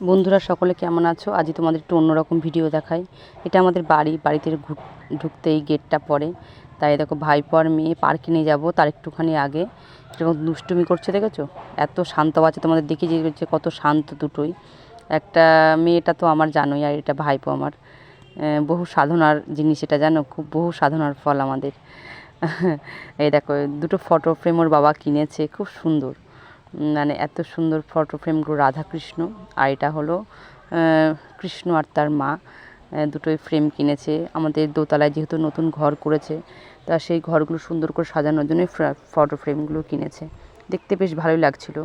বন্ধুরা, সকলে কেমন আছো? আজই তোমাদের একটু অন্যরকম ভিডিও দেখাই। এটা আমাদের বাড়ি, বাড়িতে ঢুকতেই গেটটা পড়ে। তাই দেখো, ভাইপো আর মেয়ে পার্কে নিয়ে যাব, তার একটুখানি আগে। এরকম দুষ্টুমি করছে, দেখেছ? এত শান্ত আছে তোমাদের দেখি যে কত শান্ত দুটোই। একটা মেয়েটা তো আমার জানোই, আর এটা ভাইপো আমার। বহু সাধনার জিনিস এটা, জানো? খুব বহু সাধনার ফল আমাদের। এই দেখো, দুটো ফটো ফ্রেম ওর বাবা কিনেছে, খুব সুন্দর। মানে এত সুন্দর ফটো ফ্রেমগুলো রাধাকৃষ্ণ, আর এটা হলো কৃষ্ণ আর তার মা দুটোই ফ্রেম কিনেছে। আমাদের দোতলায় যেহেতু নতুন ঘর করেছে, তা সেই ঘরগুলো সুন্দর করে সাজানোর জন্য ফটো ফ্রেমগুলো কিনেছে। দেখতে বেশ ভালোই লাগছিল,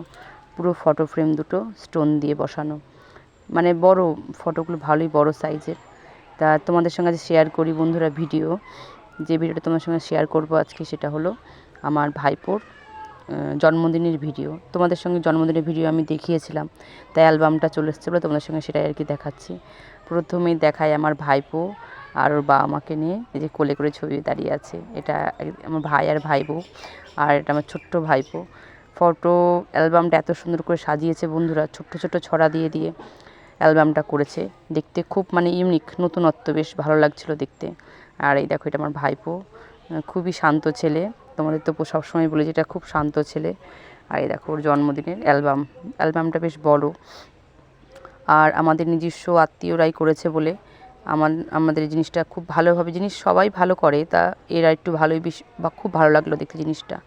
পুরো ফটো ফ্রেম দুটো স্টোন দিয়ে বসানো। মানে বড় ফটোগুলো ভালোই বড় সাইজের তা তোমাদের সঙ্গে আজ শেয়ার করি বন্ধুরা ভিডিও যে ভিডিওটা তোমার সঙ্গে শেয়ার করব আজকে সেটা হলো, আমার ভাইপোর জন্মদিনের ভিডিও। তোমাদের সঙ্গে জন্মদিনের ভিডিও আমি দেখিয়েছিলাম, তাই অ্যালবামটা চলে এসেছে বলে তোমাদের সঙ্গে সেটাই আর কি দেখাচ্ছি। প্রথমেই দেখায় আমার ভাইপো আর ওর বাবা মাকে নিয়ে, এই যে কোলে করে ছবি দাঁড়িয়ে আছে, এটা আমার ভাই আর ভাইবো আর এটা আমার ছোট্ট ভাইপো। ফটো, অ্যালবামটা এত সুন্দর করে সাজিয়েছে বন্ধুরা, ছোট্ট ছোট্ট ছড়া দিয়ে দিয়ে অ্যালবামটা করেছে। দেখতে খুব মানে ইউনিক, নতুনত্ব, বেশ ভালো লাগছিল দেখতে। আর এই দেখো, এটা আমার ভাইপো খুবই শান্ত ছেলে। তোমাদের তো সবসময় বলি যে এটা খুব শান্ত ছেলে। আর এই দেখো ওর জন্মদিনের অ্যালবাম। অ্যালবামটা বেশ বড়। আর আমাদের নিজস্ব আত্মীয়রাই করেছে বলে আমার, আমাদের জিনিসটা খুব ভালোভাবে, জিনিস সবাই ভালো করে, তা এরা একটু ভালোই বেশ, বা খুব ভালো লাগল দেখতে জিনিসটা।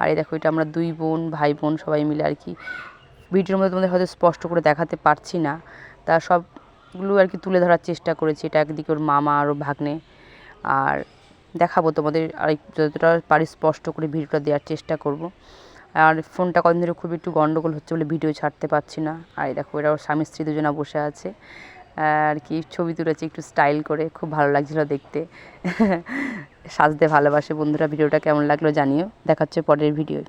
আর এই দেখো এটা আমরা দুই বোন, ভাই বোন সবাই মিলে আর কি ভিডিওর মধ্যে তোমাদের হয়তো স্পষ্ট করে দেখাতে পারছি না। তা সবগুলো আর কি তুলে ধরার চেষ্টা করেছি। এটা একদিকে ওর মামা আর ওর ভাগ্নে। আর দেখাবো তোমাদের আর যতটা পারি স্পষ্ট করে ভিডিওটা দেওয়ার চেষ্টা করব। আর ফোনটা কদিন ধরে খুব একটু গন্ডগোল হচ্ছে বলে ভিডিও ছাড়তে পারছি না। আর দেখো, এরাও স্বামী স্ত্রী দুজনা বসে আছে। আর কি ছবি তুলেছে একটু স্টাইল করে, খুব ভালো লাগছিল দেখতে। সাজতে ভালোবাসে বন্ধুরা, ভিডিওটা কেমন লাগল জানিও। দেখাচ্ছে পরের ভিডিও